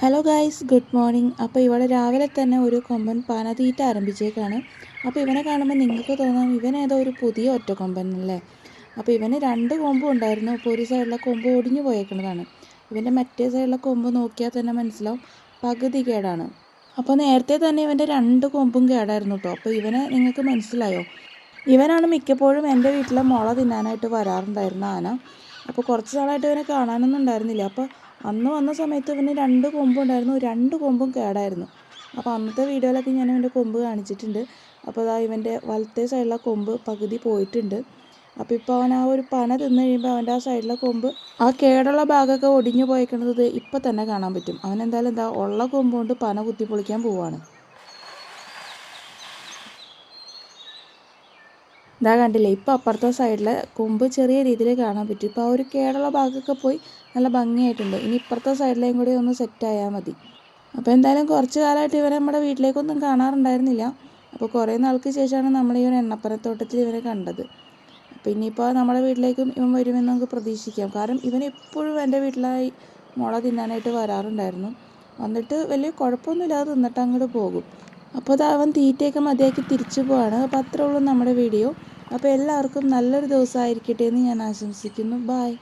Hello guys good morning അപ്പോൾ ഇവിടെ രാവിലെ തന്നെ ഒരു കൊമ്പൻ പനതീറ്റ ആരംഭിച്ചേക്കാണ്. അപ്പോൾ ഇവനെ കാണുമ്പോൾ നിങ്ങൾക്ക് തോന്നാം ഇവൻ ഏതോ ഒരു പുതിയ ഒറ്റ കൊമ്പൻ അല്ലേ? അപ്പോൾ ഇവന് രണ്ട് കൊമ്പും ഉണ്ടായിരുന്നു. അപ്പോൾ ഒരു സൈഡിലെ കൊമ്പ് ഒടിഞ്ഞു പോയേക്കുന്നതാണ്. ഇവന്റെ മറ്റേ സൈഡിലെ കൊമ്പ് നോക്കിയാൽ തന്നെ മനസ്സിലാവും പകുതി കേടാണ്. അപ്പോൾ നേരത്തെ തന്നെ ഇവന്റെ രണ്ട് കൊമ്പും കേടായിരുന്നു കേട്ടോ അപ്പോൾ ഇവനെ നിങ്ങൾക്ക് മനസ്സിലായോ? ഇവനാണ് മിക്കപ്പോഴും എന്റെ വീട്ടിലെ മുള തിന്നാനായിട്ട് വരാറുണ്ടായിരുന്ന ആന. അപ്പോൾ കുറച്ച് നാളായിട്ട് ഇവനെ കാണാനൊന്നും ഉണ്ടായിരുന്നില്ല. അപ്പോൾ അന്ന് വന്ന സമയത്ത് ഇവന് രണ്ട് കൊമ്പുണ്ടായിരുന്നു രണ്ട് കൊമ്പും കേടായിരുന്നു. അപ്പോൾ അന്നത്തെ വീഡിയോയിലൊക്കെ ഞാൻ ഇവന്റെ കൊമ്പ് കാണിച്ചിട്ടുണ്ട്. അപ്പോൾ അതാ ഇവന്റെ വലത്തെ സൈഡിലെ കൊമ്പ് പകുതി പോയിട്ടുണ്ട്. അപ്പോൾ ഇപ്പോൾ അവൻ ആ ഒരു പന തിന്നു കഴിയുമ്പോൾ അവന്റെ ആ സൈഡിലെ കൊമ്പ് ആ കേടുള്ള ഭാഗമൊക്കെ ഒടിഞ്ഞു പോയേക്കുന്നത് ഇപ്പം തന്നെ കാണാൻ പറ്റും. അവൻ എന്തായാലും എന്താ ഉള്ള കൊമ്പ് കൊണ്ട് പന കുത്തി പൊളിക്കാൻ പോവാണ്. ഇതാ കണ്ടില്ലേ ഇപ്പോൾ അപ്പുറത്തെ സൈഡിൽ കൊമ്പ് ചെറിയ രീതിയിൽ കാണാൻ പറ്റും. ഇപ്പോൾ ആ ഒരു കേടുള്ള ഭാഗമൊക്കെ പോയി നല്ല ഭംഗിയായിട്ടുണ്ട്. ഇനി ഇപ്പുറത്തെ സൈഡിലേയും കൂടി ഒന്ന് സെറ്റ് ആയാൽ മതി. അപ്പോൾ എന്തായാലും കുറച്ച് കാലമായിട്ട് ഇവരെ നമ്മുടെ വീട്ടിലേക്കൊന്നും കാണാറുണ്ടായിരുന്നില്ല. അപ്പോൾ കുറേ നാൾക്ക് ശേഷമാണ് നമ്മൾ ഈ ഒരു എണ്ണപ്പനത്തോട്ടത്തിൽ ഇവരെ കണ്ടത്. അപ്പോൾ ഇനിയിപ്പോൾ നമ്മുടെ വീട്ടിലേക്കും ഇവൻ വരുമെന്ന് നമുക്ക് പ്രതീക്ഷിക്കാം. കാരണം ഇവൻ എപ്പോഴും എന്റെ വീട്ടിലായി മുള തിന്നാനായിട്ട് വരാറുണ്ടായിരുന്നു. വന്നിട്ട് വലിയ കുഴപ്പമൊന്നുമില്ലാതെ തിന്നിട്ട് അങ്ങോട്ട് പോകും. അപ്പോൾ അത് അവൻ തീറ്റയൊക്കെ മതിയാക്കി തിരിച്ചു പോവാണ്. അപ്പോൾ അത്രേ ഉള്ളൂ നമ്മുടെ വീഡിയോ. അപ്പോൾ എല്ലാവർക്കും നല്ലൊരു ദിവസമായിരിക്കട്ടെ എന്ന് ഞാൻ ആശംസിക്കുന്നു. ബായ്